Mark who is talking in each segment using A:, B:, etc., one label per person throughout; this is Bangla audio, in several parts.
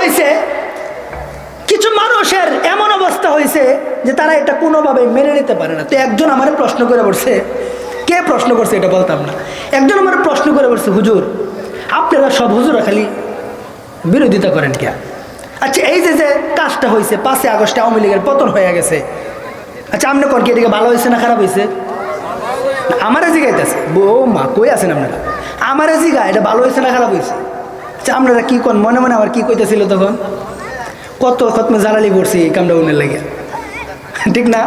A: হয়েছে। কিছু মানুষের এমন অবস্থা হয়েছে যে তারা এটা কোনোভাবে মেনে নিতে পারে না। তো একজন আমার প্রশ্ন করে বলছে, কে প্রশ্ন করছে এটা বলতাম না। একজন আমার প্রশ্ন করে বলছে, হুজুর, আপনারা সব হুজুরা খালি বিরোধিতা করেন কে আচ্ছা এই যে যে কাজটা হয়েছে, পাঁচই আগস্টে আওয়ামী লীগের পতন হয়ে গেছে। আচ্ছা আপনি কর কি এদিকে ভালো হয়েছে না খারাপ হয়েছে? আমারে জিগাইতেছে ও মা কই আছেন আপনারা? আমারে জিগা এটা ভালো হয়েছে না খারাপ হয়েছে? আচ্ছা আপনারা কি কন? মনে মনে আমার কি কইতেছিল তখন? কত খতমে জ্বালালি পড়ছি এই কামটা উনের লাগে। ঠিক না?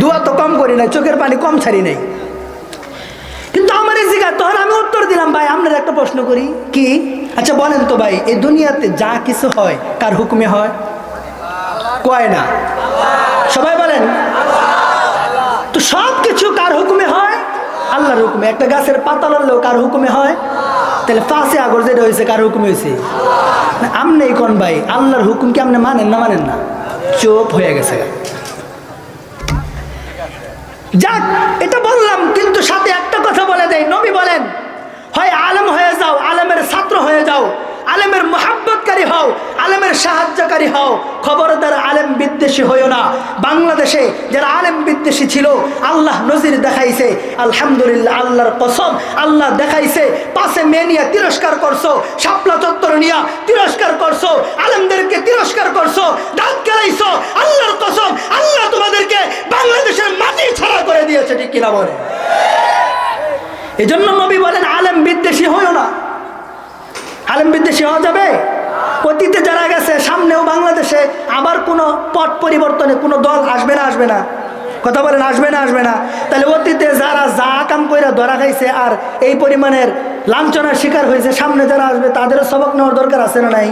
A: দুয়া তো কম করি নাই, চোখের পানি কম ছাড়ি নাই। কিন্তু আমার এই জিগা তখন আমি উত্তর দিলাম, ভাই, আপনার একটা প্রশ্ন করি। কি? আচ্ছা বলেন তো ভাই, এই দুনিয়াতে যা কিছু হয়, কার হুকুমে হয়? কয় না? সবাই বলেন। তো সব কিছু কার হুকুমে হয়? আল্লাহর হুকুমে। একটা গাছের পাতা লড়লেও কার হুকুমে হয়? তাহলে পাঁচে আগর যেটা হয়েছে, কার হুকুম হয়েছে? আমনে কোন ভাই? আল্লাহর হুকুম কি আপনি মানেন না মানেন না? চোপ হয়ে গেছে। যাক, এটা বললাম, কিন্তু সাথে একটা কথা বলে দেয় নবী বলেন, হয় আলম হয়ে যাও, আলমের ছাত্র হয়ে যাও। আলেমের মোহাব্বতকারী হও, আলেমের সাহায্যকারী হও। খবরদার আলেম বিদ্বেষী হইও না। বাংলাদেশে যারা আলেম বিদ্বেষী ছিল, আল্লাহ নজির দেখাইছে। আলহামদুলিল্লাহ, আল্লাহর কসম, আল্লাহ দেখাইছে পাশে মেয়ে নিয়ে তিরস্কার করছ, শাপলা চত্বর নিয়ে তিরস্কার করছ, আলেমদেরকে তিরস্কার করছ, দাঁত কেলাইছো, আল্লাহর কসম, আল্লাহ তোমাদেরকে বাংলাদেশের মাটি ছাড়া করে দিয়েছে, ঠিক কিনা বলে এজন্য নবী বলেন, আলেম বিদ্বেষী বিদ্বেষী হওয়া যাবে? অতীতে যারা গেছে, সামনেও বাংলাদেশে, আবার কোনো পট পরিবর্তনে কোনো দল আসবে না আসবে না? কথা বলেন, আসবে না আসবে না? তাহলে অতীতে যারা যা কাম করে ধরা খাইছে আর এই পরিমাণের লাঞ্ছনার শিকার হয়েছে সামনে যারা আসবে, তাদেরও সবক নেওয়ার দরকার আছে না নাই?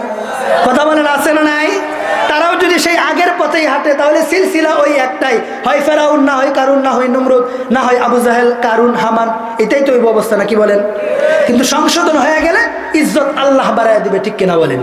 A: কথা বলেন, আছে না নাই? তারাও যদি সেই আগের পথেই হাঁটে, তাহলে সিলসিলা ওই একটাই। হয় ফেরাউন, না হয় কারুন, না হয় নমরুদ, না হয় আবু জাহেল, কারুন, হামান, এটাই তো ওই অবস্থা নাকি বলেন? কিন্তু সংশোধন হয়ে গেলে ইজ্জত আল্লাহ বাড়ায় দিবে ঠিক কিনা বলেন?